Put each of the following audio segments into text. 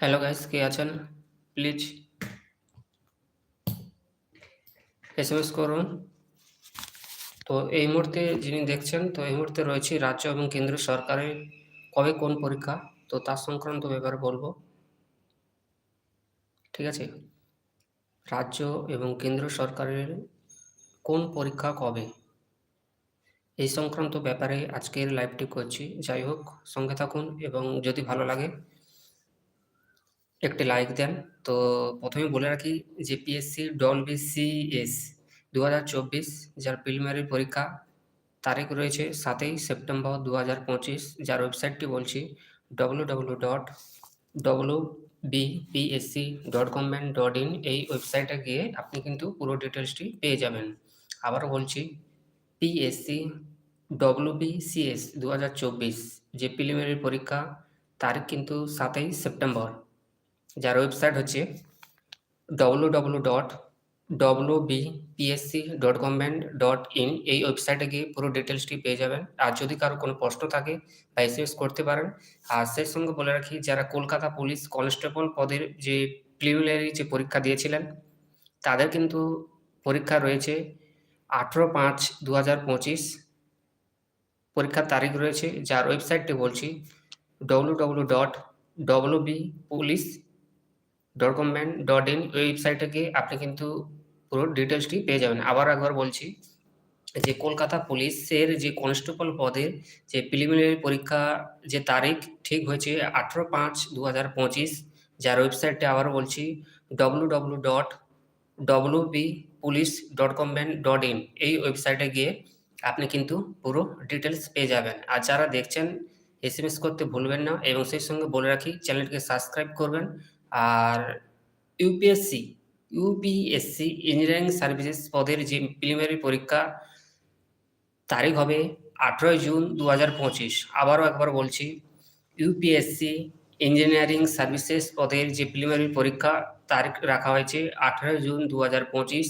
Hello guys কে আছেন? Please SMS করুন। তো এই মুহূর্তে যিনি দেখছেন, তো এই মুহূর্তে রয়েছে রাজ্য এবং কেন্দ্র সরকারের কবে কোন পরীক্ষা, তো তার সংক্রান্ত ব্যাপারে বলব। ঠিক আছে? রাজ্য এবং কেন্দ্র সরকারের কোন পরীক্ষা কবে? এই সংক্রান্ত ব্যাপারে আজকের লাইভটি করছি। যাই হোক, সঙ্গে থাকুন এবং যদি ভালো লাগে একটি লাইক দেন। তো প্রথমে বলে রাখি যে পিএসসি ডল বিসিএস দু হাজার চব্বিশ, যার প্রিলিমিনারি পরীক্ষা তারিখ রয়েছে সাতই সেপ্টেম্বর দু হাজার পঁচিশ, যার ওয়েবসাইটটি বলছি W W dot W BPSC dot government dot in এই ওয়েবসাইটে গিয়ে আপনি কিন্তু পুরো ডিটেলসটি পেয়ে যাবেন। আবারও বলছি পিএসসি বিসিএস দু হাজার চব্বিশ, যে প্রিলিমিনারি পরীক্ষা তারিখ কিন্তু সাতই সেপ্টেম্বর। যার ওয়েবসাইট হচ্ছে W W dot W BPSC dot government dot in এই ওয়েবসাইটে গিয়ে পুরো ডিটেলসটি পেয়ে যাবেন। আর যদি কারও কোনো প্রশ্ন থাকে বা এসএস করতে পারেন, আর সেই সঙ্গে বলে রাখি, যারা কলকাতা পুলিশ কনস্টেবল পদের যে প্রিলিমিনারি যে পরীক্ষা দিয়েছিলেন, তাদের কিন্তু পরীক্ষা রয়েছে আঠেরো পাঁচ দু হাজার পঁচিশ পরীক্ষার তারিখ রয়েছে। যার ওয়েবসাইটটি বলছি W W dot W B police dot government dot in ওয়েবসাইটে গিয়ে আপনি কিন্তু পুরো ডিটেলসটি পেয়ে যাবেন। আবার একবার বলছি, যে কলকাতা পুলিশের যে কনস্টেবল পদের যে প্রিলিমিনারি পরীক্ষা যে তারিখ ঠিক হয়েছে আঠেরো পাঁচ দু হাজার পঁচিশ, যার ওয়েবসাইটটি আবার বলছি W W dot W B police dot government dot in এই ওয়েবসাইটে গিয়ে আপনি কিন্তু পুরো ডিটেলস পেয়ে যাবেন। আর যারা দেখছেন এসএমএস করতে ভুলবেন না এবং সেই সঙ্গে বলে রাখি চ্যানেলটিকে সাবস্ক্রাইব করবেন। আর ইউপিএসসি ইউপিএসসি ইঞ্জিনিয়ারিং সার্ভিসেস পদের যে প্রিলিমিনারি পরীক্ষা, তারিখ হবে আঠেরোই জুন দু হাজার পঁচিশ। আবারও একবার বলছি ইউপিএসসি ইঞ্জিনিয়ারিং সার্ভিসেস পদের যে প্রিলিমিনারি পরীক্ষা, তারিখ রাখা হয়েছে আঠেরোই জুন দু হাজার পঁচিশ।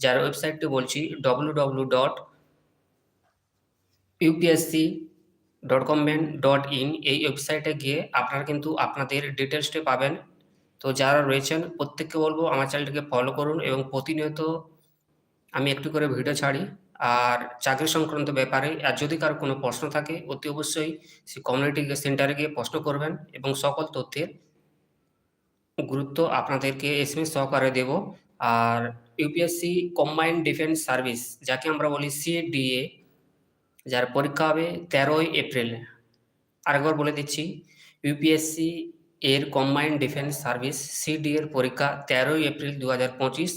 যার ওয়েবসাইটটি বলছি W W dot UPSC dot government dot in এই ওয়েবসাইটে গিয়ে আপনারা কিন্তু আপনাদের ডিটেলসটি পাবেন। তো যারা রয়েছেন, প্রত্যেককে বলব আমার চ্যানেলটিকে ফলো করুন এবং প্রতিনিয়ত আমি একটু করে ভিডিও ছাড়ি। আর চাকরি সংক্রান্ত ব্যাপারে, আর যদি কারও কোনো প্রশ্ন থাকে, অতি অবশ্যই সেই কমিউনিটি সেন্টারে গিয়ে প্রশ্ন করবেন এবং সকল তথ্যের গুরুত্ব আপনাদেরকে এস এসএমএস সহকারে দেব। আর ইউপিএসসি কম্বাইন্ড ডিফেন্স সার্ভিস যাকে আমরা বলি সিডিএ যার পরীক্ষা হবে তেরোই এপ্রিল। আরেকবার বলে দিচ্ছি ইউপিএসসি এর কম্বাইন্ড ডিফেন্স সার্ভিস সিডি এর পরীক্ষা তেরোই এপ্রিল দু হাজার পঁচিশ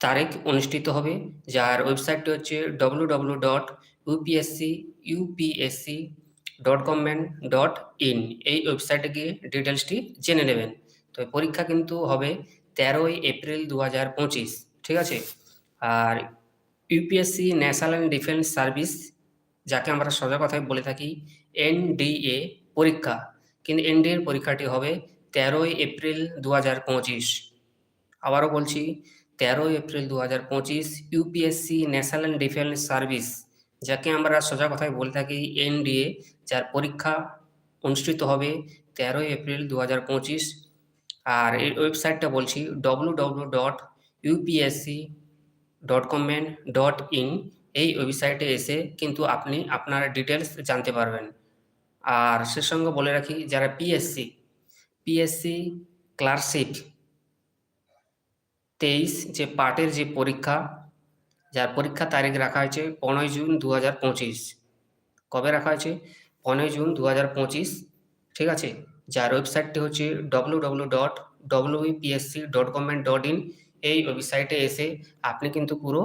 তারিখ অনুষ্ঠিত হবে। যার ওয়েবসাইটটি হচ্ছে W W dot UPSC UPSC dot government dot in এই ওয়েবসাইটে গিয়ে ডিটেলসটি জেনে নেবেন। তো পরীক্ষা কিন্তু হবে তেরোই এপ্রিল দু হাজার পঁচিশ, ঠিক আছে? আর ইউপিএসসি ন্যাশনাল ডিফেন্স সার্ভিস যাকে আমরা সোজা কথায় বলে থাকি এনডিএ পরীক্ষা। কিন্তু এনডিএর পরীক্ষাটি হবে তেরোই এপ্রিল দু হাজার পঁচিশ। আবারও বলছি, তেরোই এপ্রিল দু হাজার পঁচিশ ইউপিএসসি ন্যাশনাল ডিফেন্স সার্ভিস যাকে আমরা সোজা কথায় বলে থাকি এনডিএ যার পরীক্ষা অনুষ্ঠিত হবে তেরোই এপ্রিল দু হাজার পঁচিশ। আর এই ওয়েবসাইটটা বলছি W W dot UPSC dot government dot in এই ওয়েবসাইটে এসে কিন্তু আপনি আপনার ডিটেলস জানতে পারবেন। আর সে সঙ্গে বলে রাখি, যারা পিএসসি পিএসসি ক্লার্কশিপ তেইশ যে পার্টের যে পরীক্ষা, যার পরীক্ষা তারিখ রাখা হয়েছে পনেরোই জুন দু হাজার পঁচিশ। কবে রাখা হয়েছে? পনেরোই জুন দু হাজার পঁচিশ, ঠিক আছে? যার ওয়েবসাইটটি হচ্ছে W W dot WPSC dot government dot in এই ওয়েবসাইটে এসে আপনি কিন্তু পুরো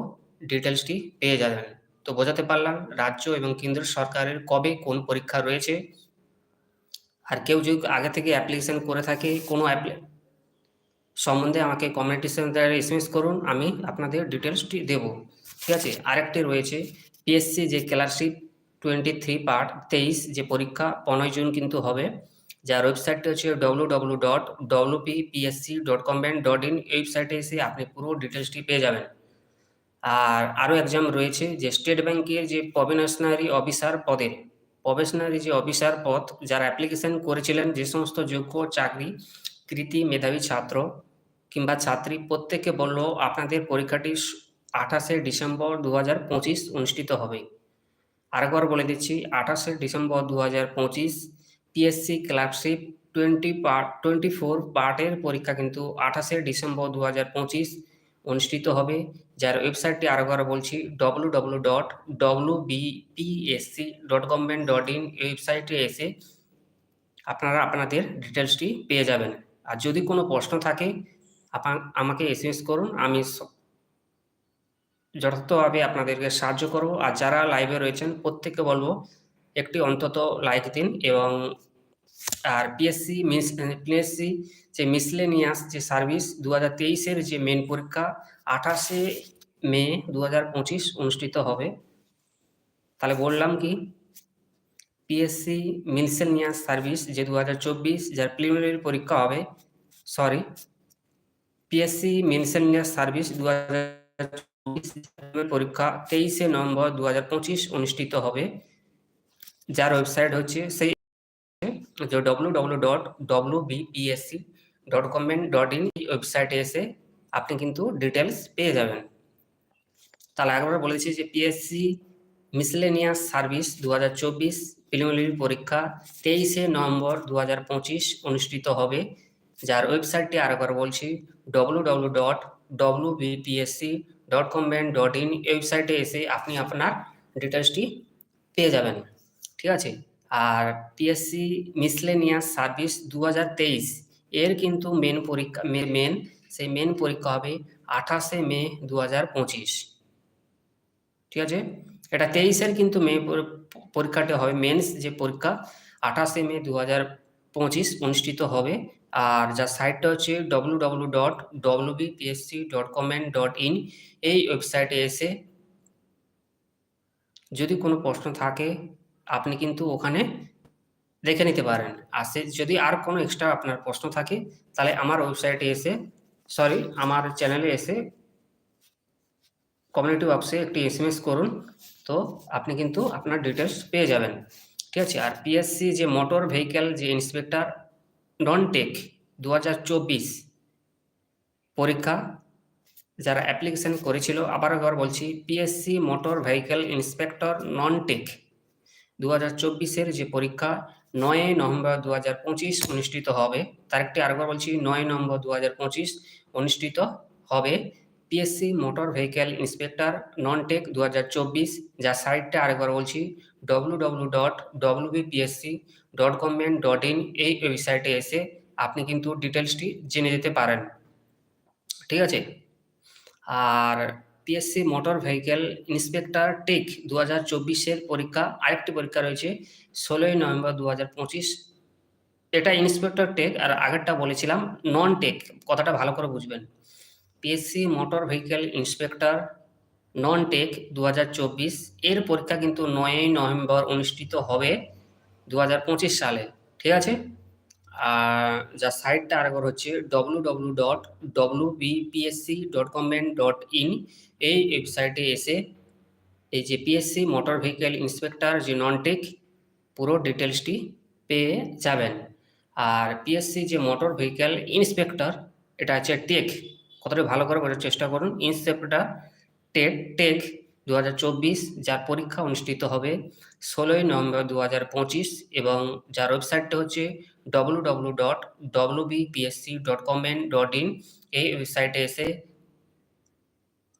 ডিটেলসটি পেয়ে যাবেন। তো বোঝাতে পারলাম রাজ্য এবং কেন্দ্র সরকারের কবে কোন পরীক্ষা রয়েছে। আর কেউ যদি আগে থেকে অ্যাপ্লিকেশন করে থাকে, কোনো সম্বন্ধে আমাকে কমিউনিটি সেন্টারে এসএমএস করুন, আমি আপনাদের ডিটেলসটি দেব। ঠিক আছে? আরেকটি রয়েছে পিএসসি যে ক্লার্কশিপ টোয়েন্টি থ্রি পার্ট তেইশ যে পরীক্ষা, পনেরোই জুন কিন্তু হবে। যার ওয়েবসাইটটি হচ্ছে W W dot W P PSC dot combined dot in ওয়েবসাইটে এসে আপনি পুরো ডিটেলসটি পেয়ে যাবেন। আর আরও এক্সাম রয়েছে যে স্টেট ব্যাংকের যে প্রবেশনারি অফিসার পদের প্রবেশনারি যে অফিসার পদ যারা অ্যাপ্লিকেশন করেছিলেন যে সমস্ত যোগ্য চাকরি, কৃতি, মেধাবী ছাত্র কিংবা ছাত্রী প্রত্যেকে বলল আপনাদের পরীক্ষাটি আঠাশে ডিসেম্বর দু হাজার পঁচিশ অনুষ্ঠিত হবে। আরেকবার বলে দিচ্ছি, আঠাশে ডিসেম্বর দু হাজার পঁচিশ PSC clerkship twenty part twenty four পার্টের পরীক্ষা কিন্তু আঠাশে ডিসেম্বর দু হাজার পঁচিশ অনুষ্ঠিত হবে। যার ওয়েবসাইটটি আরেকবার বলছি W W dot W BPSC dot government dot in ওয়েবসাইটে এসে আপনারা আপনাদের ডিটেলসটি পেয়ে যাবেন। আর যদি কোনো প্রশ্ন থাকে আমাকে এসএমএস করুন, আমি যথার্থভাবে আপনাদেরকে সাহায্য করব। আর যারা লাইভে রয়েছেন, প্রত্যেককে বলব, একটি অন্তত লাইক দিন এবং আর পিএসসি মিস পিএসসি যে মিসলেনিয়াস যে সার্ভিস দু হাজার তেইশের যে মেন পরীক্ষা, আঠাশে মে দু হাজার পঁচিশ অনুষ্ঠিত হবে। তাহলে বললাম কি পিএসসি মিসলেনিয়াস সার্ভিস যে দু হাজার চব্বিশ, যার প্রিলিমিনারি পরীক্ষা হবে সরি পিএসসি মিসলেনিয়াস সার্ভিস দু হাজার পরীক্ষা তেইশে নভেম্বর দু হাজার পঁচিশ অনুষ্ঠিত হবে। যার ওয়েবসাইট হচ্ছে সেই যে W W dot W BPSC dot government dot in ওয়েবসাইটে এসে আপনি কিন্তু ডিটেলস পেয়ে যাবেন তাহলে একবার বলেছি যে পিএসসি মিসলেনিয়াস সার্ভিস দু হাজার চব্বিশ প্রিলিমিনারি পরীক্ষা তেইশে নভেম্বর দু হাজার পঁচিশ অনুষ্ঠিত হবে যার ওয়েবসাইটটি আরেকবার বলছি W W dot W BPSC dot government dot in ওয়েবসাইটে এসে আপনি আপনার ডিটেলসটি পেয়ে যাবেন ঠিক আছে আর পিএসসি মিসলেনিয়াস সার্ভিস দু হাজার তেইশ, এর কিন্তু মেন পরীক্ষা মেন সেই মেন পরীক্ষা হবে আঠাশে মে দু হাজার পঁচিশ। ঠিক আছে? এটা তেইশের কিন্তু মে পর- পরীক্ষাটা হবে মেন্স যে পরীক্ষা, আঠাশে মে দু পঁচিশ অনুষ্ঠিত হবে। আর যার সাইটটা হচ্ছে W W dot dot dot in এই ওয়েবসাইটে এসে যদি কোনো প্রশ্ন থাকে আপনি কিন্তু ওখানে দেখে নিতে পারেন। আর সে যদি আর কোনো এক্সট্রা আপনার প্রশ্ন থাকে, তাহলে আমার ওয়েবসাইটে এসে সরি আমার চ্যানেলে এসে কমিউনিটি বক্সে একটি এসএমএস করুন, তো আপনি কিন্তু আপনার ডিটেলস পেয়ে যাবেন। ঠিক আছে? আর পিএসসি যে মোটর ভেহিক্যাল যে ইন্সপেক্টর নন টেক দু হাজার চব্বিশ পরীক্ষা, যারা অ্যাপ্লিকেশন করেছিল আবার একবার বলছি PSC motor vehicle inspector non tech দু হাজার চব্বিশের যে পরীক্ষা, নয় নভেম্বর দু হাজার পঁচিশ অনুষ্ঠিত হবে। তারিখটি আরেকবার বলছি, নয় নভেম্বর দু হাজার পঁচিশ অনুষ্ঠিত হবে। PSC motor vehicle inspector non tech দু হাজার চব্বিশ, যার সাইটটা আরেকবার বলছি W W dot W BPSC dot government dot in এই ওয়েবসাইটে এসে আপনি কিন্তু ডিটেলসটি জেনে যেতে পারেন। ঠিক আছে? আর PSC motor vehicle inspector tech দু হাজার চব্বিশের পরীক্ষা, আরেকটি পরীক্ষা রয়েছে ষোলোই নভেম্বর দু হাজার পঁচিশ। এটা ইন্সপেক্টর টেক আর আগেরটা বলেছিলাম নন টেক কথাটা ভালো করে বুঝবেন। PSC motor vehicle inspector non tech দু হাজার চব্বিশ, এর পরীক্ষা কিন্তু নয়ই নভেম্বর অনুষ্ঠিত হবে দু হাজার পঁচিশ সালে। ঠিক আছে? যার সাইটটা আরেকবার হচ্ছে W W dot W BPSC dot government dot in এই ওয়েবসাইটে এসে এই যে পিএসসি মোটর ভেহিক্যাল ইন্সপেক্টর যে নন টেক পুরো ডিটেলসটি পেয়ে যাবেন। আর পিএসসি যে মোটর ভেহিক্যাল ইন্সপেক্টর এটা হচ্ছে টেক কতটা ভালো করে বোঝার চেষ্টা করুন। ইন্সপেক্টর টেক টেক দু হাজার চব্বিশ, যার পরীক্ষা অনুষ্ঠিত হবে ষোলোই নভেম্বর দু হাজার পঁচিশ এবং যার ওয়েবসাইটটা হচ্ছে W W dot dot dot in এই ওয়েবসাইটে এসে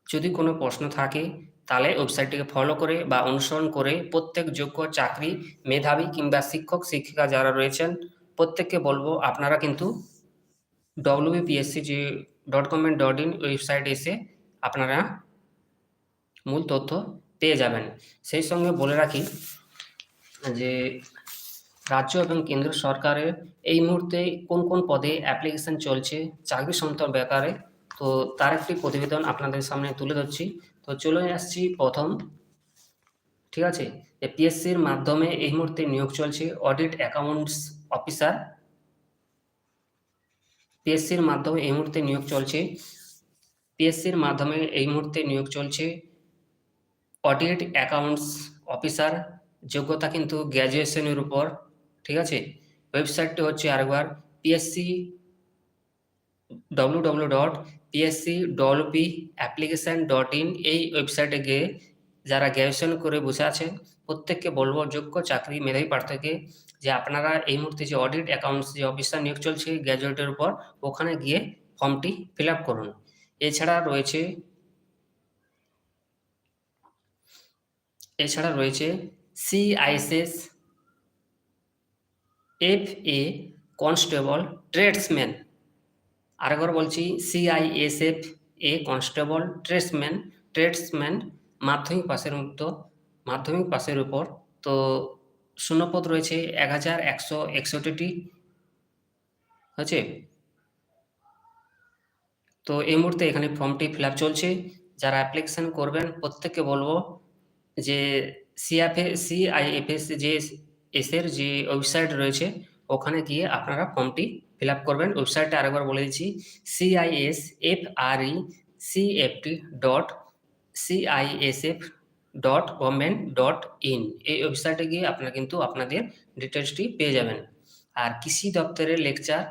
যদি কোনো প্রশ্ন থাকে, তাহলে ওয়েবসাইটটিকে ফলো করে বা অনুসরণ করে প্রত্যেক যোগ্য চাকরি, মেধাবী কিংবা শিক্ষক, শিক্ষিকা যারা রয়েছেন, প্রত্যেককে বলব আপনারা কিন্তু ডব্লিউবিপিএসসি যে ডট গভর্নমেন্ট ডট ইন ওয়েবসাইটে এসে আপনারা মূল তথ্য পেয়ে যাবেন। সেই সঙ্গে বলে রাখি যে, রাজ্য এবং কেন্দ্র সরকারের এই মুহূর্তে কোন কোন পদে অ্যাপ্লিকেশন চলছে, চাকরি সন্তান ব্যাপারে, তো তার একটি প্রতিবেদন আপনাদের সামনে তুলে ধরছি। তো চলে আসছি প্রথম। ঠিক আছে? পিএসসির মাধ্যমে এই মুহূর্তে নিয়োগ চলছে অডিট অ্যাকাউন্টস অফিসার পিএসসির মাধ্যমে এই মুহূর্তে নিয়োগ চলছে। পিএসসির মাধ্যমে এই মুহূর্তে নিয়োগ চলছে অডিট অ্যাকাউন্টস অফিসার, যোগ্যতা কিন্তু গ্র্যাজুয়েশনের উপর, ঠিক আছে? ওয়েবসাইটটি হচ্ছে আরেকবার PSC W W dot PSC ডলপি application dot in এই ওয়েবসাইটে গিয়ে যারা গ্র্যাজুয়েশন করে বসে আছেন, প্রত্যেককে বলব যোগ্য চাকরি মেধাবী প্রার্থীকে যে আপনারা এই মুহূর্তে যে অডিট অ্যাকাউন্টস যে অফিসার নিয়োগ চলছে গ্র্যাজুয়েটের উপর, ওখানে গিয়ে ফর্মটি ফিল আপ করুন। এছাড়া রয়েছে এছাড়া রয়েছে CISF A constable, tradesman. আরেকবার বলছি CISF A, constable, tradesman. Tradesman মাধ্যমিক পাশের মুক্ত, মাধ্যমিক পাশের উপর। তো শূন্যপদ রয়েছে এক হাজার একশো একষট্টিটি হয়েছে? তো এই মুহূর্তে এখানে ফর্মটি ফিল চলছে। যারা অ্যাপ্লিকেশান করবেন, প্রত্যেককে বলব যে সিএফএ সিআইএফএস যে এসের যে ওয়েবসাইট রয়েছে, ওখানে গিয়ে আপনারা ফর্মটি ফিল আপ করবেন। ওয়েবসাইটটা আরেকবার বলে দিচ্ছি CIS F R E CFT dot CISF dot government dot in এই ওয়েবসাইটে গিয়ে আপনারা কিন্তু আপনাদের ডিটেলসটি পেয়ে যাবেন। আর কৃষি দপ্তরের লেকচার,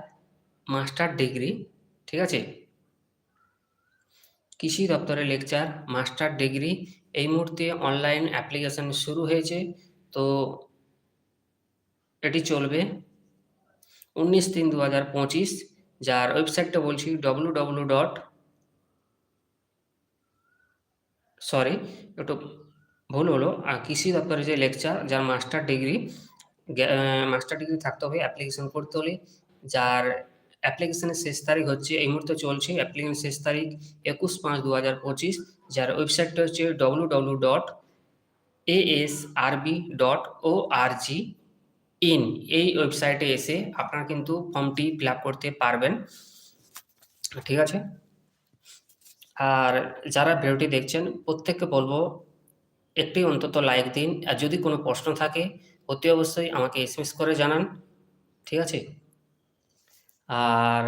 মাস্টার ডিগ্রি, ঠিক আছে? কৃষি দপ্তরের লেকচার মাস্টার ডিগ্রি এই মুহূর্তে অনলাইন অ্যাপ্লিকেশন শুরু হয়েছে। তো এটি চলবে উনিশ তিন দু হাজার পঁচিশ, যার ওয়েবসাইটটা বলছি ডব্লু ডব্লু ডট সরি একটু ভুল হলো। কৃষি দপ্তরের যে লেকচার যার মাস্টার ডিগ্রি মাস্টার ডিগ্রি থাকতে হবে অ্যাপ্লিকেশন করতে হলে, যার অ্যাপ্লিকেশনের শেষ তারিখ হচ্ছে, এই মুহূর্তে চলছে অ্যাপ্লিকেশন শেষ তারিখ একুশ পাঁচ দু হাজার পঁচিশ, যার ওয়েবসাইটটা হচ্ছে W W dot A S RB dot O R G in এই ওয়েবসাইটে এসে আপনারা কিন্তু ফর্মটি ফিল করতে পারবেন। ঠিক আছে? আর যারা ভিডিওটি দেখছেন, প্রত্যেককে বলব, একটি অন্তত লাইক দিন। আর যদি কোনো প্রশ্ন থাকে, অতি অবশ্যই আমাকে এসএমএস করে জানান। ঠিক আছে? আর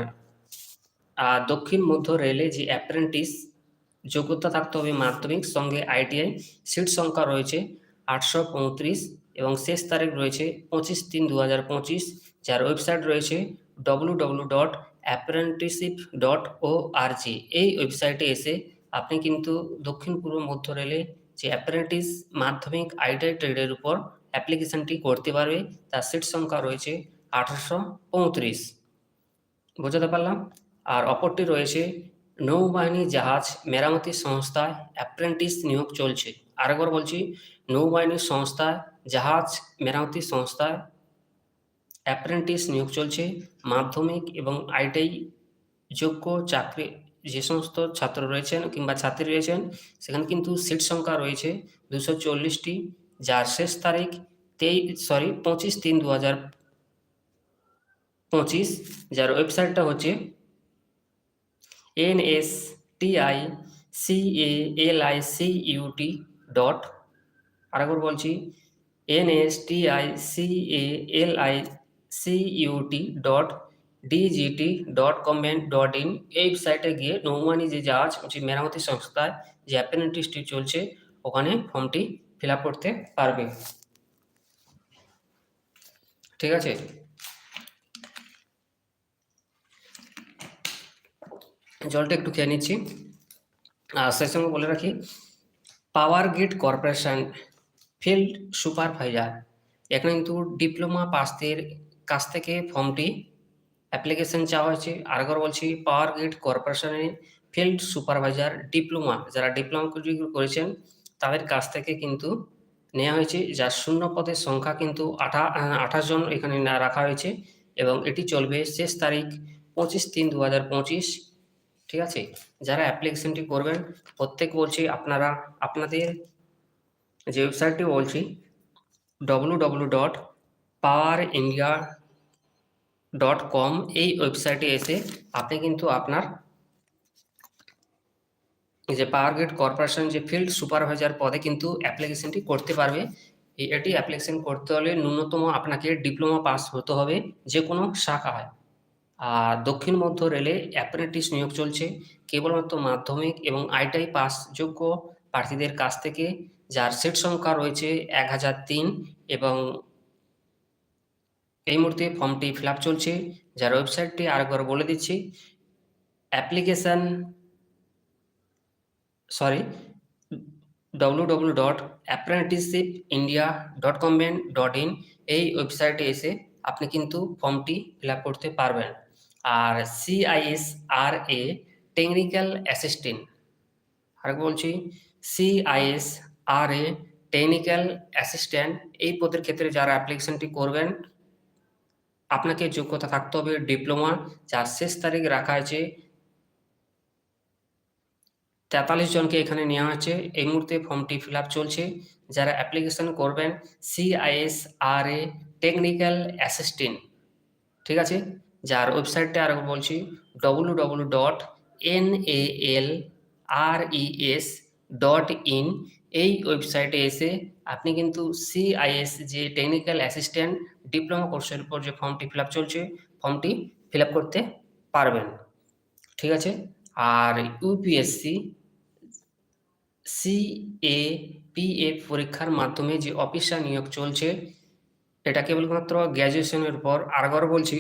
দক্ষিণ মধ্য রেলে যে অ্যাপ্রেন্টিস যোগ্যতা থাকতে হবে মাধ্যমিক, সঙ্গে আইটিআই সিট সংখ্যা রয়েছে আটশো পঁয়ত্রিশ এবং শেষ তারিখ রয়েছে পঁচিশ তিন দু হাজার পঁচিশ, যার ওয়েবসাইট রয়েছে W W dot apprenticeship dot O R G এই ওয়েবসাইটে এসে আপনি কিন্তু দক্ষিণ পূর্ব মধ্য রেলে যে অ্যাপ্রেন্টিস মাধ্যমিক আইটিআই ট্রেডের উপর অ্যাপ্লিকেশনটি করতে পারবে, তার সিট সংখ্যা রয়েছে আঠারোশো পঁয়ত্রিশ। বোঝাতে পারলাম। আর অপরটি রয়েছে, নৌবাহিনী জাহাজ মেরামতি সংস্থায় অ্যাপ্রেন্টিস নিয়োগ চলছে। আরেকবার বলছি, নৌবাহিনী সংস্থায় জাহাজ মেরামতি সংস্থায় অ্যাপ্রেন্টিস নিয়োগ চলছে। মাধ্যমিক এবং আইটিআই যোগ্য চাকরি যে সমস্ত ছাত্র রয়েছেন কিংবা ছাত্রী রয়েছেন, সেখানে কিন্তু সিট সংখ্যা রয়েছে দুশো চল্লিশটি। যার শেষ তারিখ তেইশ সরি পঁচিশ তিন দু হাজার পঁচিশ, যার ওয়েবসাইটটা হচ্ছে N S T I C A L I C UT dot, আরেকবার বলছি, N S T I C A L I C UT dot DGT dot government dot in ওয়েবসাইটে গিয়ে নৌমানি যে জাহাজ যে মেরামতি সংস্থায় যে অ্যাপ্রেন্টিসটি চলছে, ওখানে ফর্মটি ফিল করতে পারবে। ঠিক আছে? জলটা একটু খেয়ে নিচ্ছি। আর সেই সঙ্গে বলে রাখি power grid corporation field supervisor এখানে কিন্তু ডিপ্লোমা পাসদের কাছ থেকে ফর্মটি অ্যাপ্লিকেশন চাওয়া হয়েছে। আরেকবার বলছি পাওয়ার গ্রিড কর্পোরেশনে ফিল্ড সুপারভাইজার ডিপ্লোমা যারা ডিপ্লোমা করেছেন, তাদের কাছ থেকে কিন্তু নেওয়া হয়েছে, যার শূন্য পদের সংখ্যা কিন্তু আঠা, আঠাশ জন এখানে রাখা হয়েছে এবং এটি চলবে শেষ তারিখ পঁচিশ তিন দু হাজার পঁচিশ। ঠিক আছে? যারা অ্যাপ্লিকেশনটি করবেন, প্রত্যেক বলছি আপনারা আপনাদের যে ওয়েবসাইটটি বলছি W W dot power India dot com এই ওয়েবসাইটে এসে আপনি কিন্তু আপনার যে পাওয়ার গ্রিড কর্পোরেশন যে ফিল্ড সুপারভাইজার পদে কিন্তু অ্যাপ্লিকেশনটি করতে পারবে। এটি অ্যাপ্লিকেশন করতে হলে ন্যূনতম আপনাকে ডিপ্লোমা পাস হতে হবে যে কোনো শাখায় আর দক্ষিণ মধ্য রেলে অ্যাপ্রেন্টিস নিয়োগ চলছে। কেবলমাত্র মাধ্যমিক এবং আইটিআই পাস যোগ্য প্রার্থীদের কাছ থেকে, যার সিট সংখ্যা রয়েছে এক হাজার তিন এবং এই মুহূর্তে ফর্মটি ফিল চলছে, যার ওয়েবসাইটটি আরেকবার বলে দিচ্ছি। Application, sorry W W dot apprenticeship India dot government dot in এই ওয়েবসাইটে এসে আপনি কিন্তু ফর্মটি ফিল করতে পারবেন। আর CIS R A technical assistant আর বলছি CIS R A technical assistant এই পদের ক্ষেত্রে যারা অ্যাপ্লিকেশনটি করবেন, আপনাকে যোগ্যতা থাকতে হবে ডিপ্লোমা, যার শেষ তারিখ রাখা আছে তেতাল্লিশ জনকে এখানে নেওয়া হয়েছে। এই মুহূর্তে ফর্মটি ফিল চলছে। যারা অ্যাপ্লিকেশন করবেন CIS R A technical assistant ঠিক আছে? যার ওয়েবসাইটটা আর বলছি W W dot N A L R ES dot in এই ওয়েবসাইটে এসে আপনি কিন্তু সিআইএস যে টেকনিক্যাল অ্যাসিস্ট্যান্ট ডিপ্লোমা কোর্সের উপর যে ফর্মটি ফিল আপ চলছে ফর্মটি ফিল আপ করতে পারবেন। ঠিক আছে? আর ইউপিএসসি সিএপিএফ পরীক্ষার মাধ্যমে যে অফিসার নিয়োগ চলছে, এটা কেবলমাত্র গ্র্যাজুয়েশনের পর আরবার বলছি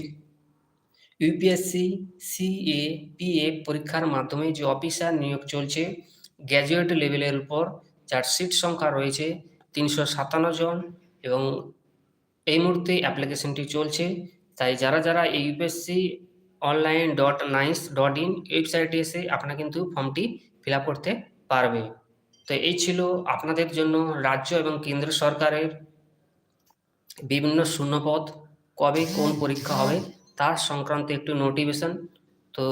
ইউপিএসসি সিএপিএফ পরীক্ষার মাধ্যমে যে অফিসার নিয়োগ চলছে গ্র্যাজুয়েট লেভেলের উপর যার সিট সংখ্যা রয়েছে তিনশো সাতান্ন জন এবং এই মুহূর্তে অ্যাপ্লিকেশনটি চলছে। তাই যারা যারা এই UPSC online dot nice dot in ওয়েবসাইটে এসে আপনারা কিন্তু ফর্মটি ফিল করতে পারবে। তো এই ছিল আপনাদের জন্য রাজ্য এবং কেন্দ্র সরকারের বিভিন্ন শূন্যপদ, কবে কোন পরীক্ষা হবে তার সংক্রান্ত একটু নোটিফিকেশন তো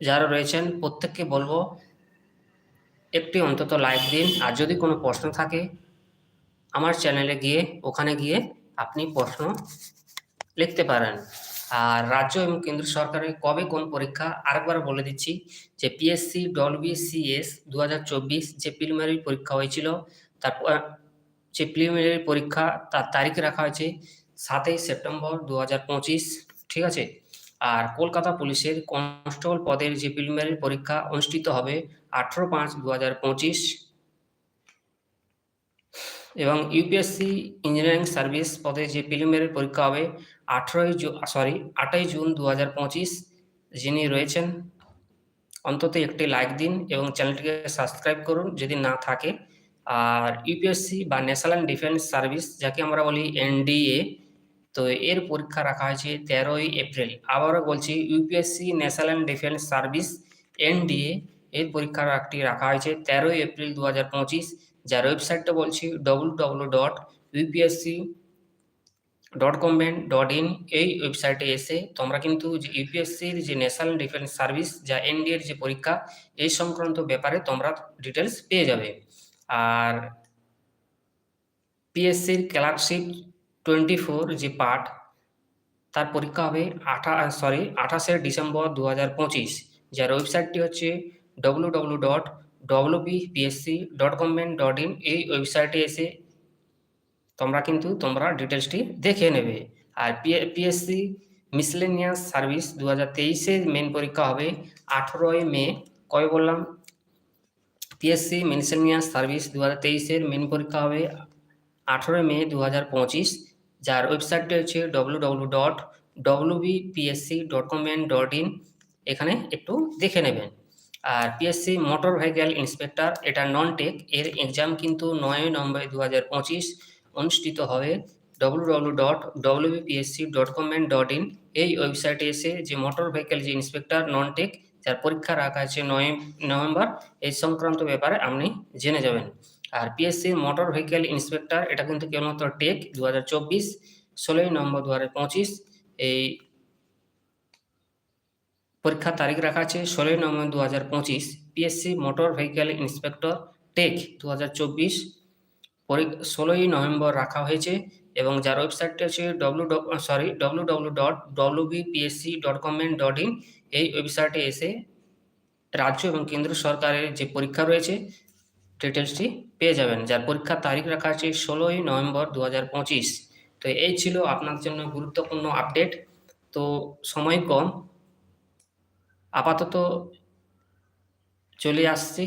যারা রয়েছেন, প্রত্যেককে বলব একটি অন্তত লাইক দিন। আর যদি কোনো প্রশ্ন থাকে, আমার চ্যানেলে গিয়ে, ওখানে গিয়ে আপনি প্রশ্ন লিখতে পারেন। আর রাজ্য এবং কেন্দ্র সরকারের কবে কোন পরীক্ষা, আরেকবার বলে দিচ্ছি যে পিএসসি ডলবি সিএস দু যে প্রিলিমিনারি পরীক্ষা হয়েছিল, তারপর যে প্রিলিমিনারি পরীক্ষা তার তারিখ রাখা হয়েছে সাতই সেপ্টেম্বর দু হাজার পঁচিশ, ঠিক আছে? আর কলকাতা পুলিশের কনস্টেবল পদের যে প্রিলিমিনারি পরীক্ষা অনুষ্ঠিত হবে আঠেরো পাঁচ দু হাজার পঁচিশ। এবং ইউপিএসসি ইঞ্জিনিয়ারিং সার্ভিস পদে যে প্রিলিমিনারি পরীক্ষা হবে আঠেরোই সরি আটই জুন দু হাজার পঁচিশ যিনি রয়েছেন, অন্তত একটি লাইক দিন এবং চ্যানেলটিকে সাবস্ক্রাইব করুন, যদি না থাকে। আর ইউপিএসসি বা ন্যাশনাল ডিফেন্স সার্ভিস যাকে আমরা বলি এনডিএ তো এর পরীক্ষা রাখা হয়েছে তেরোই এপ্রিল আবারও বলছি UPSC national defence service NDA এর পরীক্ষা একটি রাখা হয়েছে তেরোই এপ্রিল দু হাজার পঁচিশ। যার ওয়েবসাইটটা বলছি W W dot UPSC dot government dot in এই ওয়েবসাইটে এসে তোমরা কিন্তু যে ইউপিএসসির যে ন্যাশনাল ডিফেন্স সার্ভিস যা এনডিএর যে পরীক্ষা, এই সংক্রান্ত ব্যাপারে তোমরা ডিটেলস পেয়ে যাবে। আর পিএসসির ক্লার্কশিপ টোয়েন্টি ফোর যে পার্ট তার পরীক্ষা হবে আঠা সরি আঠাশে ডিসেম্বর দু হাজার পঁচিশ। যার ওয়েবসাইটটি হচ্ছে W W dot W PSC dot government dot in এই ওয়েবসাইটে এসে তোমরা কিন্তু তোমরা ডিটেলসটি দেখে নেবে। আর পিএসসি মিসলেনিয়াস সার্ভিস দু হাজার তেইশের মেন পরীক্ষা হবে আঠেরোই মে। কবে বললাম? পিএসসি মিসলেনিয়াস সার্ভিস দু হাজার তেইশের মেন পরীক্ষা হবে আঠেরোই মে দু হাজার পঁচিশ, যার ওয়েবসাইটটি হচ্ছে W W dot W BPSC dot government dot in এখানে একটু দেখে নেবেন। আর পিএসসি মোটর ভেহিক্যাল ইন্সপেক্টর এটা নন টেক এর এক্সাম কিন্তু নয়ই নভেম্বর দু হাজার পঁচিশ অনুষ্ঠিত হবে W W dot WBPSC dot government dot in এই ওয়েবসাইটে এসে যে মোটর ভেহিক্যাল যে ইন্সপেক্টর নন টেক যার পরীক্ষা রাখা আছে নয় নভেম্বর, এই সংক্রান্ত ব্যাপারে আপনি জেনে যাবেন। আর পিএসসি মোটর ভেহিকেল ইন্সপেক্টর এটা কিন্তু কেবলমাত্র টেক দু হাজার চব্বিশ, ষোলোই নভেম্বর দু হাজার পঁচিশ, এই পরীক্ষার তারিখ রাখা আছে ষোলোই নভেম্বর দু হাজার পঁচিশ PSC motor vehicle inspector tech দু হাজার চব্বিশ ষোলোই নভেম্বর রাখা হয়েছে। এবং যার ওয়েবসাইটটি হচ্ছে W sorry W W dot W BPSC dot government dot in এই ওয়েবসাইটে এসে রাজ্য এবং কেন্দ্র সরকারের যে পরীক্ষা রয়েছে ডিটেলসটি পেয়ে যাবেন। যার পরীক্ষার তারিখ রাখা আছে ষোলোই নভেম্বর দু হাজার পঁচিশ। তো এই ছিল আপনার জন্য গুরুত্বপূর্ণ আপডেট তো সময় কম। আপাতত চলে আসছি।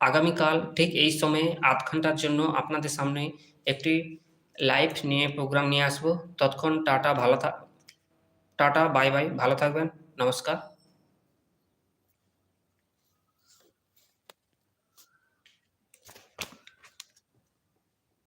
আগামীকাল ঠিক এই সময়ে আধ ঘণ্টার জন্য আপনাদের সামনে একটি লাইভ নিয়ে প্রোগ্রাম নিয়ে আসব। ততক্ষণ টাটা, ভালো থাক টাটা বাই বাই ভালো থাকবেন, নমস্কার।